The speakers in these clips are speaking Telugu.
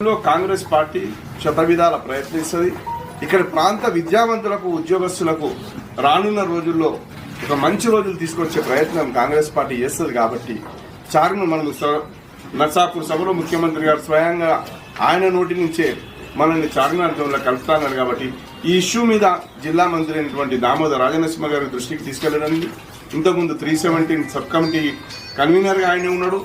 లో కాంగ్రెస్ పార్టీ శతవిధాల ప్రయత్నిస్తుంది. ఇక్కడ ప్రాంత విద్యావంతులకు ఉద్యోగస్తులకు రానున్న రోజుల్లో ఒక మంచి రోజులు తీసుకొచ్చే ప్రయత్నం కాంగ్రెస్ పార్టీ చేస్తుంది కాబట్టి చారును మనం స- నర్సాపూర్ సభలో ముఖ్యమంత్రి గారు స్వయంగా ఆయన నోటి నుంచే మనల్ని చార్మినార్ జోన్లో కలుపుతాన్నారు కాబట్టి ఈ ఇష్యూ మీద జిల్లా మంత్రి అయినటువంటి దామోదర్ రాజనరసింహ గారి దృష్టికి తీసుకెళ్ళడానికి ఇంతకుముందు త్రీ సెవెంటీన్ సబ్ కమిటీ కన్వీనర్గా ఆయనే ఉన్నాడు.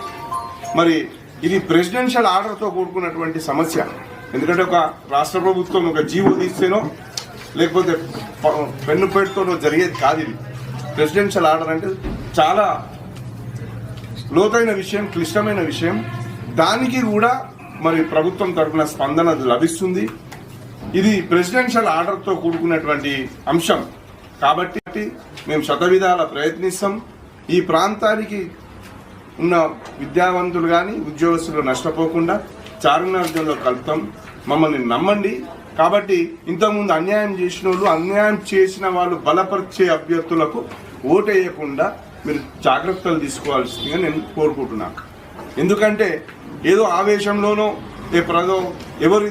మరి ఇది ప్రెసిడెన్షియల్ ఆర్డర్తో కూడుకున్నటువంటి సమస్య. ఎందుకంటే ఒక రాష్ట్ర ప్రభుత్వం ఒక జీవో తీస్తేనో లేకపోతే పెన్ను పేరుతోనో జరిగేది కాదు ఇది. ప్రెసిడెన్షియల్ ఆర్డర్ అంటే చాలా లోతైన విషయం క్లిష్టమైన విషయం. దానికి కూడా మరి ప్రభుత్వం తరఫున స్పందన లభిస్తుంది. ఇది ప్రెసిడెన్షియల్ ఆర్డర్తో కూడుకున్నటువంటి అంశం. కాబట్టి మేము శతవిధాల ప్రయత్నిస్తాం. ఈ ప్రాంతానికి ఉన్న విద్యావంతులు కానీ ఉద్యోగస్తులు నష్టపోకుండా చార్మినార్ కలుపుతాం. మమ్మల్ని నమ్మండి. కాబట్టి ఇంతకుముందు అన్యాయం చేసిన వాళ్ళు అన్యాయం చేసిన వాళ్ళు బలపరిచే అభ్యర్థులకు ఓటేయకుండా మీరు జాగ్రత్తలు తీసుకోవాల్సిందిగా నేను కోరుకుంటున్నాను ఎందుకంటే ఏదో ఆవేశంలోనో ఏ ప్రదో ఎవరి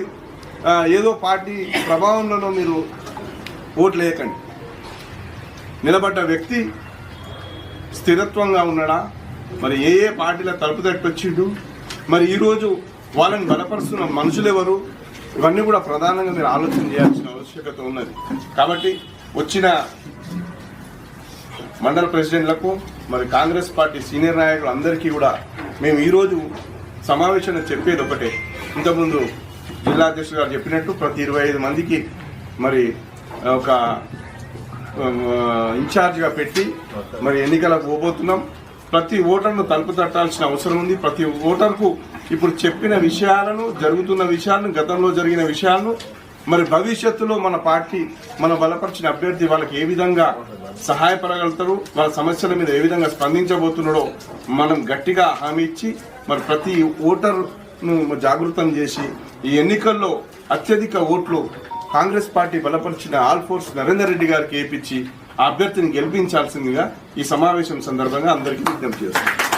ఏదో పార్టీ ప్రభావంలోనో మీరు ఓట్లు వేయకండి నిలబడ్డ వ్యక్తి స్థిరత్వంగా ఉన్నాడా? మరి ఏ ఏ పార్టీల తలుపు తట్టొచ్చిండు మరి ఈరోజు వాళ్ళని బలపరుస్తున్న మనుషులు ఎవరు ఇవన్నీ కూడా ప్రధానంగా మీరు ఆలోచన చేయాల్సిన ఆవశ్యకత ఉన్నది. కాబట్టి వచ్చిన మండల ప్రెసిడెంట్లకు మరి కాంగ్రెస్ పార్టీ సీనియర్ నాయకులు అందరికీ కూడా మేము ఈరోజు సమావేశంలో చెప్పేది ఒకటే. ఇంతకుముందు జిల్లా అధ్యక్షులు గారు చెప్పినట్టు ప్రతి ఇరవై ఐదు మందికి మరి ఒక ఇన్ఛార్జ్గా పెట్టి మరి ఎన్నికలకు పోబోతున్నాం. ప్రతి ఓటర్ను తలుపు తట్టాల్సిన అవసరం ఉంది. ప్రతి ఓటర్కు ఇప్పుడు చెప్పిన విషయాలను జరుగుతున్న విషయాలను గతంలో జరిగిన విషయాలను మరి భవిష్యత్తులో మన పార్టీ మన బలపరిచిన అభ్యర్థి వాళ్ళకి ఏ విధంగా సహాయపడగలుగుతారు వాళ్ళ సమస్యల మీద ఏ విధంగా స్పందించబోతున్నాడో మనం గట్టిగా హామీ ఇచ్చి మరి ప్రతి ఓటర్ను జాగృతం చేసి ఈ ఎన్నికల్లో అత్యధిక ఓట్లు కాంగ్రెస్ పార్టీ బలపరిచిన ఆల్ ఫోర్స్ నరేందర్ రెడ్డి గారికి ఏపించి అభ్యర్థిని గెలిపించాల్సిందిగా ఈ సమావేశం సందర్భంగా అందరికీ విజ్ఞప్తి చేస్తున్నాను